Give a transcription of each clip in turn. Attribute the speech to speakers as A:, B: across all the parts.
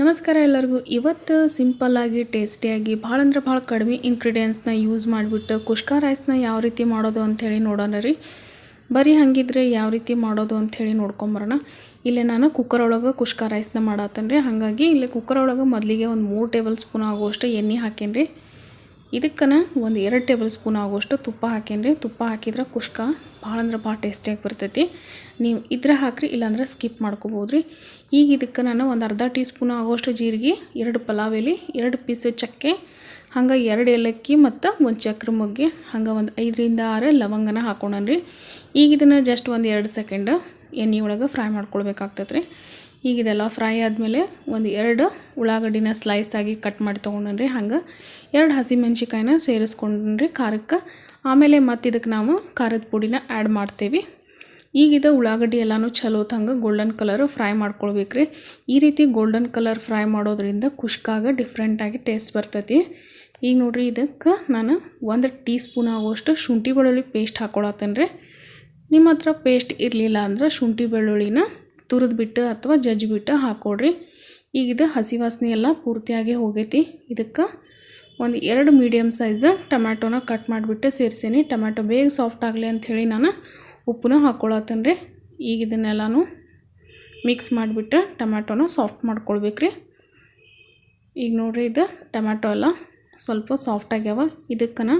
A: ನಮಸ್ಕಾರ ಎಲ್ಲರಿಗೂ. ಇವತ್ತು ಸಿಂಪಲ್ಲಾಗಿ ಟೇಸ್ಟಿಯಾಗಿ ಭಾಳ ಅಂದ್ರೆ ಭಾಳ ಕಡಿಮೆ ಇನ್ಗ್ರೀಡಿಯೆಂಟ್ಸ್ನ ಯೂಸ್ ಮಾಡಿಬಿಟ್ಟು ಕುಷ್ಕ ರೈಸ್ನ ಯಾವ ರೀತಿ ಮಾಡೋದು ಅಂಥೇಳಿ ನೋಡೋಣ ರೀ. ಬರೀ ಹಾಗಿದ್ರೆ ಯಾವ ರೀತಿ ಮಾಡೋದು ಅಂಥೇಳಿ ನೋಡ್ಕೊಂಬರೋಣ. ಇಲ್ಲೇ ನಾನು ಕುಕ್ಕರ್ ಒಳಗೆ ಕುಷ್ಕ ರೈಸ್ನ ಮಾಡತ್ತೇನೆ ರೀ ಹಾಗಾಗಿ ಇಲ್ಲಿ ಕುಕ್ಕರ್ ಒಳಗೆ ಮೊದಲಿಗೆ ಒಂದು ಮೂರು ಟೇಬಲ್ ಸ್ಪೂನ್ ಆಗುವಷ್ಟು ಎಣ್ಣೆ ಹಾಕೇನಿ ಇದಕ್ಕನ ಒಂದು ಎರಡು ಟೇಬಲ್ ಸ್ಪೂನ್ ಆಗುವಷ್ಟು ತುಪ್ಪ ಹಾಕೇನ್ರಿ. ತುಪ್ಪ ಹಾಕಿದ್ರೆ ಕುಷ್ಕ ಭಾಳ ಅಂದ್ರೆ ಭಾಳ ಟೇಸ್ಟಿಯಾಗಿ ಬರ್ತೈತಿ. ನೀವು ಇದ್ರ ಹಾಕ್ರಿ, ಇಲ್ಲಾಂದ್ರೆ ಸ್ಕಿಪ್ ಮಾಡ್ಕೋಬೋದು ರೀ ಈಗ ಇದಕ್ಕೆ ನಾನು ಒಂದು ಅರ್ಧ ಟೀ ಸ್ಪೂನ್ ಆಗುವಷ್ಟು ಜೀರಿಗೆ, ಎರಡು ಪಲಾವ್ ಎಲೆ, ಎರಡು ಪೀಸ್ ಚಕ್ಕೆ, ಹಂಗೆ ಎರಡು ಏಲಕ್ಕಿ ಮತ್ತು ಒಂದು ಚಕ್ರ ಮೊಗ್ಗೆ, ಹಂಗೆ ಒಂದು ಐದರಿಂದ ಆರು ಲವಂಗನ ಹಾಕೊಂಡ್ರಿ ಈಗ ಇದನ್ನು ಜಸ್ಟ್ ಒಂದು ಎರಡು ಸೆಕೆಂಡ್ ಎಣ್ಣೆ ಒಳಗೆ ಫ್ರೈ ಮಾಡ್ಕೊಳ್ಬೇಕಾಗ್ತೈತೆ ಈಗ ಇದೆಲ್ಲ ಫ್ರೈ ಆದಮೇಲೆ ಒಂದು ಎರಡು ಉಳ್ಳಾಗಡ್ಡಿನ ಸ್ಲೈಸ್ ಆಗಿ ಕಟ್ ಮಾಡಿ ತೊಗೊಂಡ್ರಿ ಹಂಗೆ. ಎರಡು ಹಸಿಮೆಣ್ಸಿಕಾಯಿನ ಸೇರಿಸ್ಕೊಂಡ್ರಿ ಖಾರಕ್ಕೆ. ಆಮೇಲೆ ಮತ್ತು ಇದಕ್ಕೆ ನಾವು ಖಾರದ ಪುಡಿನ ಆ್ಯಡ್ ಮಾಡ್ತೇವೆ. ಈಗಿದ ಉಳ್ಳಾಗಡ್ಡಿ ಎಲ್ಲಾನು ಚಲೋ ಹಂಗೆ ಗೋಲ್ಡನ್ ಕಲರು ಫ್ರೈ ಮಾಡ್ಕೊಳ್ಬೇಕು ರೀ ಈ ರೀತಿ ಗೋಲ್ಡನ್ ಕಲರ್ ಫ್ರೈ ಮಾಡೋದ್ರಿಂದ ಖುಷ್ಕಾಗ ಡಿಫ್ರೆಂಟಾಗಿ ಟೇಸ್ಟ್ ಬರ್ತೈತಿ. ಈಗ ನೋಡಿರಿ ಇದಕ್ಕೆ ನಾನು ಒಂದು ಟೀ ಸ್ಪೂನ್ ಆಗುವಷ್ಟು ಶುಂಠಿ ಬೆಳ್ಳುಳ್ಳಿ ಪೇಸ್ಟ್ ಹಾಕ್ಕೊಳತ್ತೇನೆ ರೀ ನಿಮ್ಮ ಹತ್ರ ಪೇಸ್ಟ್ ಇರಲಿಲ್ಲ ಅಂದ್ರೆ ಶುಂಠಿ ಬೆಳ್ಳುಳ್ಳಿನ ತುರಿದ್ಬಿಟ್ಟು ಅಥವಾ ಜಜ್ಜಿಬಿಟ್ಟು ಹಾಕ್ಕೊಡ್ರಿ ಈಗ ಇದು ಹಸಿ ವಾಸನೆ ಎಲ್ಲ ಪೂರ್ತಿಯಾಗಿ ಹೋಗೈತಿ. ಇದಕ್ಕೆ ಒಂದು ಎರಡು ಮೀಡಿಯಮ್ ಸೈಜ್ ಟೊಮ್ಯಾಟೊನ ಕಟ್ ಮಾಡಿಬಿಟ್ಟು ಸೇರಿಸೀನಿ. ಟೊಮ್ಯಾಟೊ ಬೇಗ ಸಾಫ್ಟ್ ಆಗಲಿ ಅಂಥೇಳಿ ನಾನು ಉಪ್ಪುನ ಹಾಕ್ಕೊಳತ್ತೇನೆ ರೀ ಈಗ ಇದನ್ನೆಲ್ಲನೂ ಮಿಕ್ಸ್ ಮಾಡಿಬಿಟ್ಟು ಟೊಮ್ಯಾಟೊನ ಸಾಫ್ಟ್ ಮಾಡ್ಕೊಳ್ಬೇಕು ರೀ ಈಗ ನೋಡಿರಿ ಇದು ಟೊಮ್ಯಾಟೊ ಎಲ್ಲ ಸ್ವಲ್ಪ ಸಾಫ್ಟ್ ಆಗ್ಯಾವ. ಇದಕ್ಕನ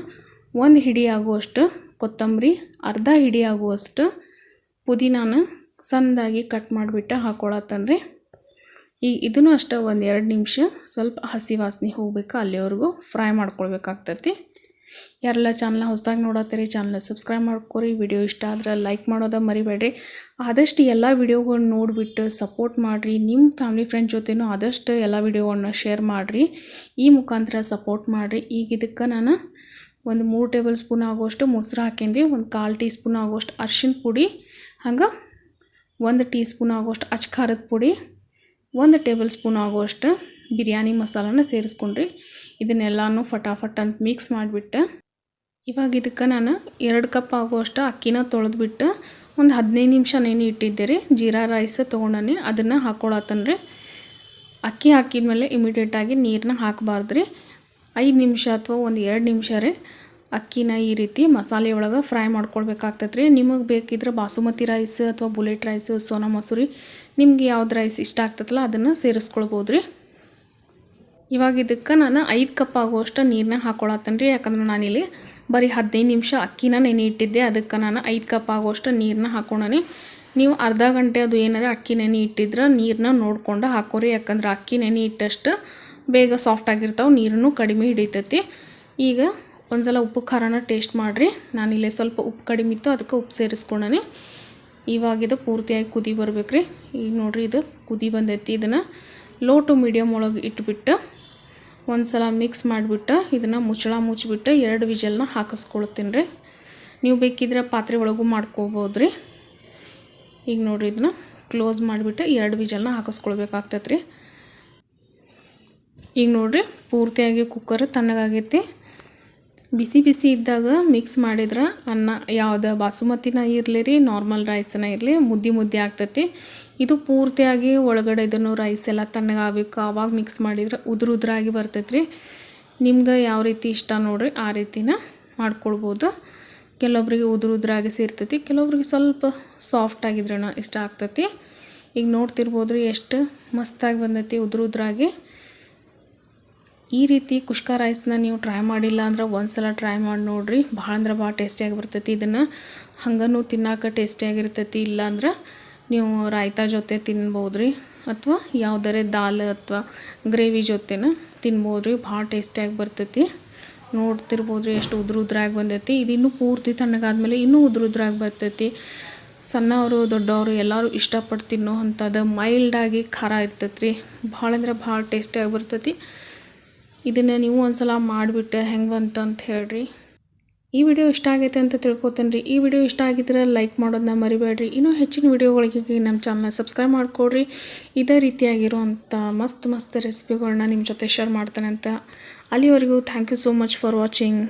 A: ಒಂದು ಹಿಡಿ ಆಗುವಷ್ಟು ಕೊತ್ತಂಬರಿ, ಅರ್ಧ ಹಿಡಿ ಆಗುವಷ್ಟು ಪುದೀನಾನ ಸಣ್ಣದಾಗಿ ಕಟ್ ಮಾಡಿಬಿಟ್ಟು ಹಾಕೊಳತ್ತನ್ರಿ. ಈ ಇದನ್ನು ಅಷ್ಟೇ ಒಂದು ಎರಡು ನಿಮಿಷ ಸ್ವಲ್ಪ ಹಸಿ ವಾಸನೆ ಹೋಗ್ಬೇಕು, ಅಲ್ಲಿವರೆಗೂ ಫ್ರೈ ಮಾಡ್ಕೊಳ್ಬೇಕಾಗ್ತೈತಿ. ಯಾರೆಲ್ಲ ಚಾನಲ್ನ ಹೊಸದಾಗಿ ನೋಡತ್ತೀರಿ ಚಾನಲ್ನ ಸಬ್ಸ್ಕ್ರೈಬ್ ಮಾಡ್ಕೊರಿ. ವಿಡಿಯೋ ಇಷ್ಟ ಆದ್ರೆ ಲೈಕ್ ಮಾಡೋದ ಮರಿಬೇಡ್ರಿ. ಆದಷ್ಟು ಎಲ್ಲ ವಿಡಿಯೋಗಳನ್ನ ನೋಡಿಬಿಟ್ಟು ಸಪೋರ್ಟ್ ಮಾಡಿರಿ. ನಿಮ್ಮ ಫ್ಯಾಮಿಲಿ ಫ್ರೆಂಡ್ ಜೊತೆನೂ ಆದಷ್ಟು ಎಲ್ಲ ವಿಡಿಯೋಗಳನ್ನ ಶೇರ್ ಮಾಡಿರಿ. ಈ ಮುಖಾಂತರ ಸಪೋರ್ಟ್ ಮಾಡಿರಿ. ಈಗ ಇದಕ್ಕೆ ನಾನು ಒಂದು ಮೂರು ಟೇಬಲ್ ಸ್ಪೂನ್ ಆಗೋಷ್ಟು ಮೊಸರು ಹಾಕೇನಿ ಒಂದು ಕಾಲು ಟೀ ಸ್ಪೂನ್ ಆಗೋಷ್ಟು ಅರ್ಶಿನ ಪುಡಿ, ಹಂಗೆ ಒಂದು ಟೀ ಸ್ಪೂನ್ ಆಗೋಷ್ಟು ಅಚ್ ಖಾರದ ಪುಡಿ, ಒಂದು ಟೇಬಲ್ ಸ್ಪೂನ್ ಆಗೋಷ್ಟು ಬಿರಿಯಾನಿ ಮಸಾಲನ ಸೇರಿಸ್ಕೊಂಡ್ರಿ. ಇದನ್ನೆಲ್ಲನೂ ಫಟಾಫಟ್ ಅಂತ ಮಿಕ್ಸ್ ಮಾಡಿಬಿಟ್ಟು, ಇವಾಗ ಇದಕ್ಕೆ ನಾನು ಎರಡು ಕಪ್ ಆಗುವಷ್ಟು ಅಕ್ಕಿನ ತೊಳೆದ್ಬಿಟ್ಟು ಒಂದು ಹದಿನೈದು ನಿಮಿಷ ನೆನೆ ಇಟ್ಟಿದ್ದೆ ರೀ ಜೀರಾ ರೈಸ್ ತೊಗೊಂಡನೆ, ಅದನ್ನು ಹಾಕ್ಕೊಳತ್ತನ್ರಿ ಅಕ್ಕಿ ಹಾಕಿದ್ಮೇಲೆ ಇಮಿಡಿಯೇಟಾಗಿ ನೀರನ್ನ ಹಾಕಬಾರ್ದು ರೀ ಐದು ನಿಮಿಷ ಅಥವಾ ಒಂದು ಎರಡು ನಿಮಿಷ ರೀ. ಅಕ್ಕಿನ ಈ ರೀತಿ ಮಸಾಲೆ ಒಳಗೆ ಫ್ರೈ ಮಾಡ್ಕೊಳ್ಬೇಕಾಗ್ತೈತೆ ರೀ ನಿಮಗೆ ಬೇಕಿದ್ರೆ ಬಾಸುಮತಿ ರೈಸ್ ಅಥವಾ ಬುಲೆಟ್ ರೈಸ್ ಸೋನಾ ಮಸೂರಿ ನಿಮ್ಗೆ ಯಾವ್ದು ರೈಸ್ ಇಷ್ಟ ಆಗ್ತೈತಲ್ಲ ಅದನ್ನು ಸೇರಿಸ್ಕೊಳ್ಬೋದು ರೀ ಇವಾಗ ಇದಕ್ಕೆ ನಾನು ಐದು ಕಪ್ ಆಗುವಷ್ಟು ನೀರನ್ನ ಹಾಕೊಳತ್ತೇನೆ ರೀ ಯಾಕಂದ್ರೆ ನಾನಿಲ್ಲಿ ಬರೀ ಹದಿನೈದು ನಿಮಿಷ ಅಕ್ಕಿನ ನೆನೆ ಇಟ್ಟಿದ್ದೆ. ಅದಕ್ಕೆ ನಾನು ಐದು ಕಪ್ ಆಗುವಷ್ಟು ನೀರನ್ನ ಹಾಕ್ಕೊಂಡನಿ ನೀವು ಅರ್ಧ ಗಂಟೆ ಅದು ಏನಾರ ಅಕ್ಕಿ ನೆನೆ ಇಟ್ಟಿದ್ರೆ ನೀರನ್ನ ನೋಡ್ಕೊಂಡು ಹಾಕೋರಿ. ಯಾಕಂದ್ರೆ ಅಕ್ಕಿ ನೆನೆ ಇಟ್ಟಷ್ಟು ಬೇಗ ಸಾಫ್ಟ್ ಆಗಿರ್ತಾವೆ ನೀರನ್ನು ಕಡಿಮೆ ಹಿಡಿತೈತಿ. ಈಗ ಒಂದ್ಸಲ ಉಪ್ಪು ಖಾರನ ಟೇಸ್ಟ್ ಮಾಡಿರಿ. ನಾನಿಲ್ಲೇ ಸ್ವಲ್ಪ ಉಪ್ಪು ಕಡಿಮೆ ಇತ್ತು, ಅದಕ್ಕೆ ಉಪ್ಪು ಸೇರಿಸ್ಕೊಳ್ಳೋಣ ಇವಾಗ ಇದು ಪೂರ್ತಿಯಾಗಿ ಕುದಿ ಬರ್ಬೇಕು ರೀ ಈಗ ನೋಡಿರಿ ಇದು ಕುದಿ ಬಂದೈತಿ. ಇದನ್ನು ಲೋ ಟು ಮೀಡಿಯಮ್ ಒಳಗೆ ಇಟ್ಬಿಟ್ಟು ಒಂದು ಸಲ ಮಿಕ್ಸ್ ಮಾಡಿಬಿಟ್ಟು ಇದನ್ನು ಮುಚ್ಚಳ ಮುಚ್ಚಿಬಿಟ್ಟು ಎರಡು ವಿಜಲ್ನ ಹಾಕಿಸ್ಕೊಳ್ತೀನಿ ರೀ ನೀವು ಬೇಕಿದ್ರೆ ಪಾತ್ರೆ ಒಳಗೂ ಮಾಡ್ಕೋಬೋದು ರೀ ಈಗ ನೋಡಿರಿ ಇದನ್ನ ಕ್ಲೋಸ್ ಮಾಡಿಬಿಟ್ಟು ಎರಡು ವಿಜಲ್ನ ಹಾಕಿಸ್ಕೊಳ್ಬೇಕಾಗ್ತೈತೆ ರೀ ಈಗ ನೋಡಿರಿ ಪೂರ್ತಿಯಾಗಿ ಕುಕ್ಕರ್ ತಣ್ಣಗಾಗೈತಿ. ಬಿಸಿ ಬಿಸಿ ಇದ್ದಾಗ ಮಿಕ್ಸ್ ಮಾಡಿದ್ರೆ ಅನ್ನ ಯಾವ್ದು ಬಾಸುಮತಿನ ಇರಲಿ ರೀ ನಾರ್ಮಲ್ ರೈಸನ್ನ ಇರಲಿ, ಮುದ್ದೆ ಮುದ್ದೆ ಆಗ್ತೈತಿ. ಇದು ಪೂರ್ತಿಯಾಗಿ ಒಳಗಡೆ ಇದನ್ನು ರೈಸ್ ಎಲ್ಲ ತಣ್ಣಗಾಗಬೇಕು ಆವಾಗ ಮಿಕ್ಸ್ ಮಾಡಿದ್ರೆ ಉದುರು ಉದುರಾಗಿ ಬರ್ತೈತೆ ರೀ. ನಿಮ್ಗೆ ಯಾವ ರೀತಿ ಇಷ್ಟ ನೋಡಿರಿ, ಆ ರೀತಿನ ಮಾಡ್ಕೊಳ್ಬೋದು. ಕೆಲವೊಬ್ರಿಗೆ ಉದುರು ಉದುರಾಗಿ ಸೇರ್ತೈತಿ, ಕೆಲವೊಬ್ರಿಗೆ ಸ್ವಲ್ಪ ಸಾಫ್ಟ್ ಆಗಿದ್ರೆ ಇಷ್ಟ ಆಗ್ತೈತಿ. ಈಗ ನೋಡ್ತಿರ್ಬೋದು ರೀ ಎಷ್ಟು ಮಸ್ತಾಗಿ ಬಂದೈತಿ ಉದುರು ಉದುರಾಗಿ. ಈ ರೀತಿ ಕುಷ್ಕ ರೈಸ್ನ ನೀವು ಟ್ರೈ ಮಾಡಿಲ್ಲ ಅಂದ್ರೆ ಒಂದು ಸಲ ಟ್ರೈ ಮಾಡಿ ನೋಡಿರಿ. ಭಾಳ ಅಂದ್ರೆ ಭಾಳ ಟೇಸ್ಟಿಯಾಗಿ ಬರ್ತೈತಿ ಇದನ್ನು. ಹಂಗನೂ ತಿನ್ನೋಕೆ ಟೇಸ್ಟಿಯಾಗಿರ್ತೈತಿ ಇಲ್ಲಾಂದ್ರೆ ನೀವು ರಾಯ್ತಾ ಜೊತೆ ತಿನ್ಬೋದು ರೀ ಅಥವಾ ಯಾವುದರೇ ದಾಲ್ ಅಥವಾ ಗ್ರೇವಿ ಜೊತೆನ ತಿನ್ಬೋದು ರೀ ಭಾಳ ಟೇಸ್ಟಿಯಾಗಿ ಬರ್ತೈತಿ. ನೋಡ್ತಿರ್ಬೋದು ರೀ ಎಷ್ಟು ಉದುರು ಉದ್ರಾಗಿ ಬಂದೈತಿ. ಇದು ಇನ್ನೂ ಪೂರ್ತಿ ತಣ್ಣಗಾದ್ಮೇಲೆ ಇನ್ನೂ ಉದುರು ಉದ್ರಾಗಿ ಬರ್ತೈತಿ. ಸಣ್ಣವರು, ದೊಡ್ಡವರು ಎಲ್ಲರೂ ಇಷ್ಟಪಟ್ಟು ತಿನ್ನೋ ಅಂಥದ್ದು ಮೈಲ್ಡಾಗಿ ಖಾರ ಇರ್ತೈತಿ ರೀ ಭಾಳ ಅಂದ್ರೆ ಭಾಳ ಟೇಸ್ಟಿಯಾಗಿ ಬರ್ತೈತಿ. ಇದನ್ನು ನೀವು ಒಂದ್ಸಲ ಮಾಡಿಬಿಟ್ಟು ಹೆಂಗೆ ಬಂತು ಅಂತ ಹೇಳ್ರಿ. ಈ ವಿಡಿಯೋ ಇಷ್ಟ ಆಗೈತೆ ಅಂತ ತಿಳ್ಕೊತೇನೆ ರೀ ಈ ವಿಡಿಯೋ ಇಷ್ಟ ಆಗಿದ್ರೆ ಲೈಕ್ ಮಾಡೋದನ್ನ ಮರಿಬೇಡ್ರಿ. ಇನ್ನೂ ಹೆಚ್ಚಿನ ವಿಡಿಯೋಗಳಿಗೆ ನಮ್ಮ ಚಾನಲ್ ಸಬ್ಸ್ಕ್ರೈಬ್ ಮಾಡಿಕೊಡ್ರಿ. ಇದೇ ರೀತಿಯಾಗಿರುವಂಥ ಮಸ್ತ್ ಮಸ್ತ್ ರೆಸಿಪಿಗಳನ್ನ ನಿಮ್ಮ ಜೊತೆ ಶೇರ್ ಮಾಡ್ತಾನೆ ಅಂತ ಅಲ್ಲಿವರೆಗೂ thank you so much for watching